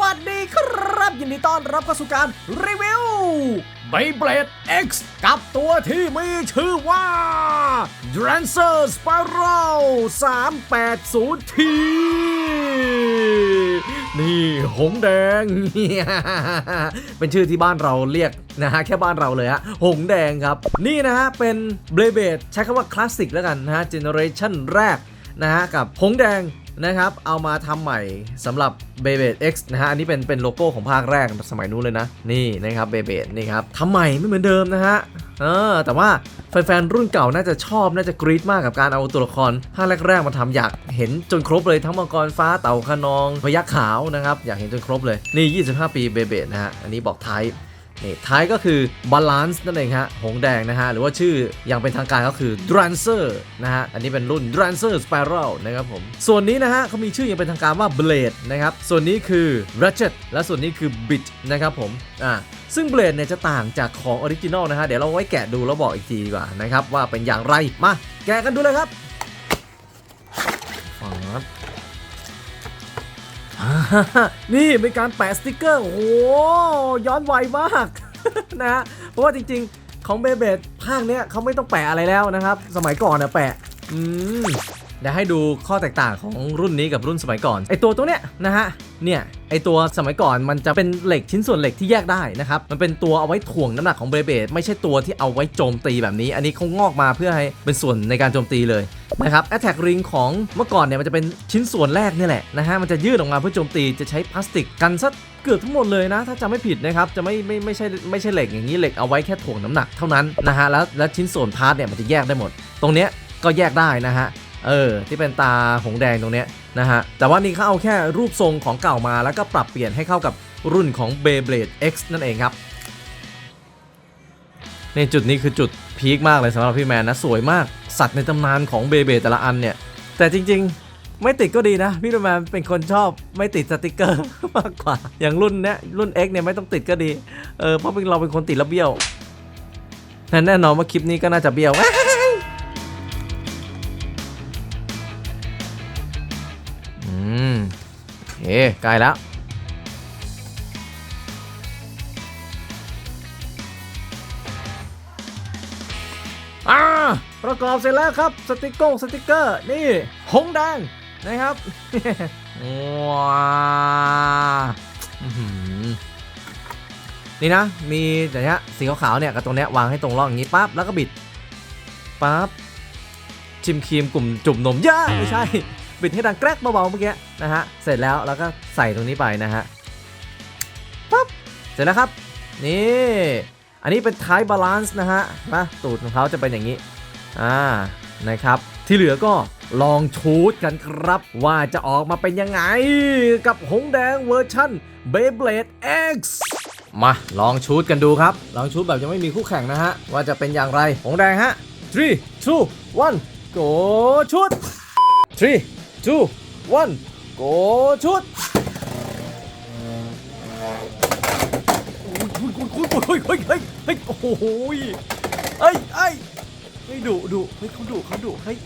วัสดีครับ ยินดีต้อนรับเข้าสู่การรีวิว Beyblade X กับตัวที่มีชื่อว่า Drancer Spiral 380T นี่หงแดง เป็นชื่อที่บ้านเราเรียกนะฮะแค่บ้านเราเลยฮะหงแดงครับ นี่นะฮะเป็น b l a d e ใช้คำว่าคลาสสิกแล้วกันนะฮะเจเนอเรชันแรกนะฮะกับหงแดง นะครับ เอามาทำใหม่สำหรับ b e y b l a d X นะฮะ อันนี้เป็นเป็นโลโก้ของภาคแรกสมัยนู้นเลยนะ นี่นะครับ b e y b l a d นี่ครับทำใหม่ไม่เหมือนเดิมนะฮะ เออ แต่ว่าแฟนๆรุ่นเก่าน่าจะชอบ น่าจะกรี๊ดมากกับการเอาตัวละครภาคแรกๆมาทำอยากเห็นจนครบเลยทั้งมังกรฟ้าเต่าขนองพยักขาวนะครับ อยากเห็นจนครบเลย นี่ 25 ปีเบเบดนะฮะ อันนี้บอกไทป์ นี่ท้ายก็คือบาลานซ์นั่นเองฮะหงแดงนะฮะหรือว่าชื่ออย่างเป็นทางการก็คือ Drancer นะฮะอันนี้เป็นรุ่น Drancer Spiral นะครับผมส่วนนี้นะฮะเขามีชื่ออย่างเป็นทางการว่า Blade นะครับส่วนนี้คือ Ratchet และส่วนนี้คือ Bit นะครับผมอ่าซึ่ง Blade เนี่ยจะต่างจากของออริจินอลนะฮะเดี๋ยวเราไว้แกะดูแล้วบอกอีกทีดีกว่านะครับว่าเป็นอย่างไรมาแกะกันดูเลยครับ นี่เป็นการแปะสติกเกอร์ โอ้โหย้อนวัยมากนะฮะเพราะว่าจริงๆ ของเบเบดภาคเนี้ยเขาไม่ต้องแปะอะไรแล้วนะครับ สมัยก่อนนะแปะ อืม เดี๋ยวให้ดูข้อแตกต่างของรุ่นนี้กับรุ่นสมัยก่อน ไอตัวตัวเนี้ยนะฮะ เนี่ยไอตัวสมัยก่อนมันจะเป็นเหล็กชิ้นส่วนเหล็กที่แยกได้นะครับ มันเป็นตัวเอาไว้ถ่วงน้ำหนักของเบรเบดไม่ใช่ตัวที่เอาไว้โจมตีแบบนี้ อันนี้เขางอกมาเพื่อให้เป็นส่วนในการโจมตีเลยนะครับ Attack Ring ของเมื่อก่อนเนี่ยมันจะเป็นชิ้นส่วนแรกนี่แหละนะฮะ มันจะยืดออกมาเพื่อโจมตีจะใช้พลาสติกกันซะเกือบทั้งหมดเลยนะ ถ้าจำไม่ผิดนะครับ จะไม่ไม่ไม่ใช่ไม่ใช่เหล็กอย่างนี้เหล็กเอาไว้แค่ถ่วงน้ำหนักเท่านั้นนะฮะ แล้วแล้วชิ้นส่วนพาร์ทเนี่ยมันจะแยกได้หมด ตรงเนี้ยก็แยกได้นะฮะ เออที่เป็นตาหงแดงตรงเนี้ยนะฮะแต่ว่านี่เขาเอาแค่รูปทรงของเก่ามาแล้วก็ปรับเปลี่ยนให้เข้ากับรุ่นของ Beyblade X นั่นเองครับในจุดนี้คือจุดพีคมากเลยสำหรับพี่แมนนะสวยมากสัตว์ในตำนานของเบเบแต่ละอันเนี่ย แต่จริงๆ ไม่ติดก็ดีนะ พี่แมนเป็นคนชอบไม่ติดสติกเกอร์มากกว่า อย่างรุ่นเนี้ยรุ่น X เนี่ยไม่ต้องติดก็ดีเออเพราะเป็นเราเป็นคนติดแล้วเบี้ยวแต่แน่นอนว่าคลิปนี้ก็น่าจะเบี้ยว ใกล้แล้วอ่าประกอบเสร็จแล้วครับ สติกกงสติกเกอร์ นี่หงแดงนะครับว้านี่นะ มีแต่เนี้ยสีขาวๆเนี่ยกับตรงเนี้ยวางให้ตรงร่องอย่างนี้ปั๊บแล้วก็บิดปั๊บชิมครีมกลุ่มจุ่มนมย่าไม่ใช่ บิดให้ดังแกรกเบาๆเมื่อกี้นะฮะเสร็จแล้วแล้วก็ใส่ตรงนี้ไปนะฮะปั๊บเสร็จแล้วครับนี่อันนี้เป็นท้ายบาลานซ์นะฮะมาตูดของเขาจะเป็นอย่างนี้อ่านะครับ ที่เหลือก็ลองชูดกันครับ ว่าจะออกมาเป็นยังไง กับหงแดงเวอร์ชั่น Beyblade X มาลองชูดกันดูครับ ลองชูดแบบยังไม่มีคู่แข่งนะฮะ ว่าจะเป็นอย่างไร หงแดงฮะ 3 2 1 go ชุด3 2 1 go ชุดเฮ้ยเฮ้ยเฮ้ยเฮ้ยโอ้โหยเฮ้ยเฮ้ยเฮ้ยดุดุเฮ้ยเขาดุเขาดุเฮ้ย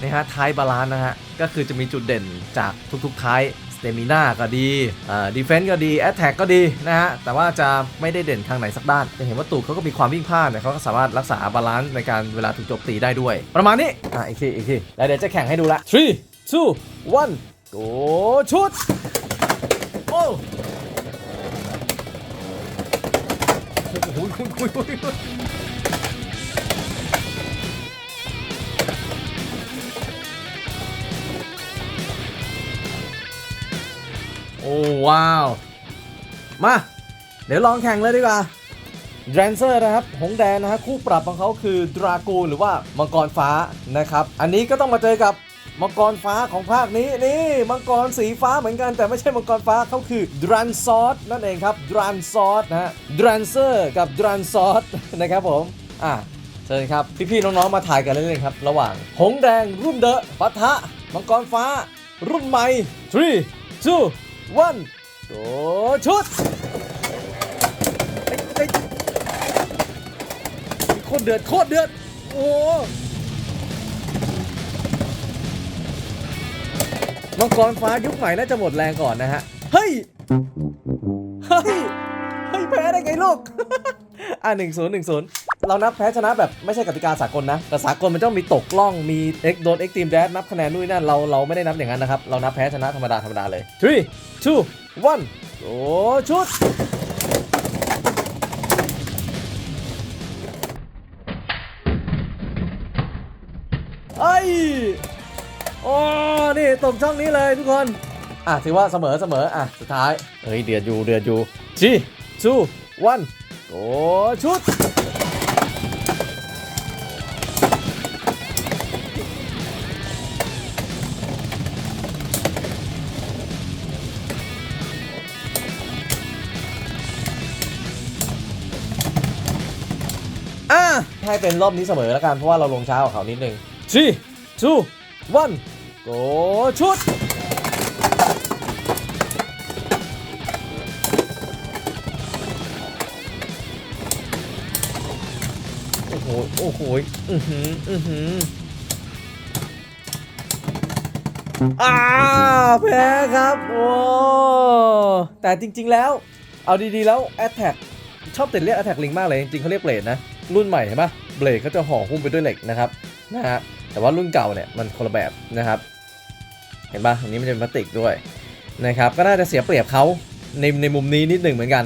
นี่ฮะท้ายบาลานนะฮะก็คือจะมีจุดเด่นจากทุกๆท้าย เตมิน่าก็ดีอ่าดีเฟนส์ก็ดีแอตแทกก็ดีนะฮะ แต่ว่าจะไม่ได้เด่นทางไหนสักด้าน จะเห็นว่าตูดเขาก็มีความวิ่งพลาดแต่ยเขาก็สามารถรักษาบาลานซ์ในการเวลาถูกโจมตีได้ด้วย ประมาณนี้ อะอีกทีอีกทีแล้วเดี๋ยวจะแข่งให้ดูละ three two one go ชุด โอ้โหคุยคุยคุย โอ้ว้าว มา เดี๋ยวลองแข่งเลยดีกว่า d r a n c e r นะครับหงแดงนะฮะคู่ปรับของเขาคือดรากูหรือว่ามังกรฟ้านะครับ อันนี้ก็ต้องมาเจอกับมังกรฟ้าของภาคนี้นี่มังกรสีฟ้าเหมือนกันแต่ไม่ใช่มังกรฟ้าเขาคือดรันซอสนั่นเองครับดรันซอสนะฮะดรันเซอร์กับดรันซอสนะครับผมอะเชิญครับ พี่ๆน้องๆมาถ่ายกันเล่นๆครับ ระหว่าง หงแดงรุ่นเดอะปะทะ มังกรฟ้า รุ่นใหม่ 3 2 1โดชุดเอ้โคตรเดือดโคตรเดือด โอ้มังกรฟ้ายุคใหม่น่าจะหมดแรงก่อนนะฮะ เฮ้ย เฮ้ย เฮ้ยแพ้ได้ไงลูก อะหนึ่งศูนย์หนึ่งศูนย์ เรานับแพ้ชนะแบบไม่ใช่กติกาสากลนะ แต่สากลมันต้องมีตกล่อง มีเอ็กโดนเอ็กทีมแดดนับคะแนนนู่นนั่น เราเราไม่ได้นับอย่างนั้นนะครับ เรานับแพ้ชนะธรรมดาธรรมดาเลย three two one โอ้ชุดเอ้โอ้นี่ตกช่องนี้เลยทุกคน อะถือว่าเสมอเสมออะสุดท้าย เฮ้ยเดือดอยู่เดือดอยู่ three two one โอ้ชุด ให้เป็นรอบนี้เสมอแล้วกันเพราะว่าเราลงช้ากว่าเขานิดนึง three two one โกชุดโอ้โหโอ้โหอือหืออือหืออ่าแพ้ครับโอ้แต่จริง ๆ แล้ว เอาดี ๆ แล้ว a t t a c k ชอบติดเรียก a t t a c k ลิงมากเลย จริงๆเขาเรียกเบลดนะ รุ่นใหม่เห็นปะเบลดเขาจะห่อหุ้มไปด้วยเหล็กนะครับนะฮะแต่ว่ารุ่นเก่าเนี่ยมันคนละแบบนะครับ เห็นปะอันนี้มันจะเป็นพลาสติกด้วยนะครับก็น่าจะเสียเปรียบเขาในในมุมนี้นิดหนึ่งเหมือนกัน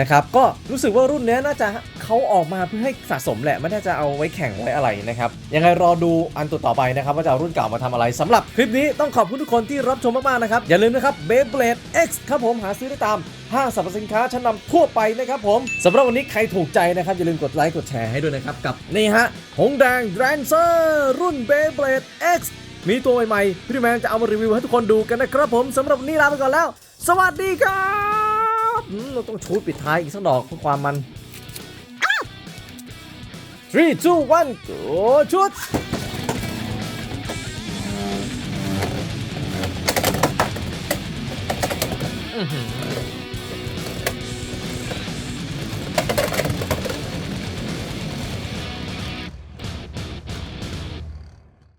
นะครับก็รู้สึกว่ารุ่นเนี้ยน่าจะเขาออกมาเพื่อให้สะสมแหละไม่น่าจะเอาไว้แข่งไว้อะไรนะครับยังไงรอดูอันต่อๆไปนะครับว่าจะเอารุ่นเก่ามาทำอะไรสำหรับคลิปนี้ต้องขอบคุณทุกคนที่รับชมมากๆนะครับอย่าลืมนะครับ Beyblade X ครับผมหาซื้อได้ตาม ห้างสรรพสินค้าชั้นนำทั่วไปนะครับผมสำหรับวันนี้ใครถูกใจนะครับ อย่าลืมกดไลค์กดแชร์ให้ด้วยนะครับ กับนี่ฮะหงแดงแดนเซอร์รุ่น Beyblade X มีตัวใหม่ๆพี่แมนจะเอามารีวิวให้ทุกคนดูกันนะครับผมสำหรับวันนี้ลาไปก่อนแล้ว สวัสดีครับเราต้องชูดปิดท้ายอีกสักดอกเพื่อความมัน three two one โอ้ชุดอือหือ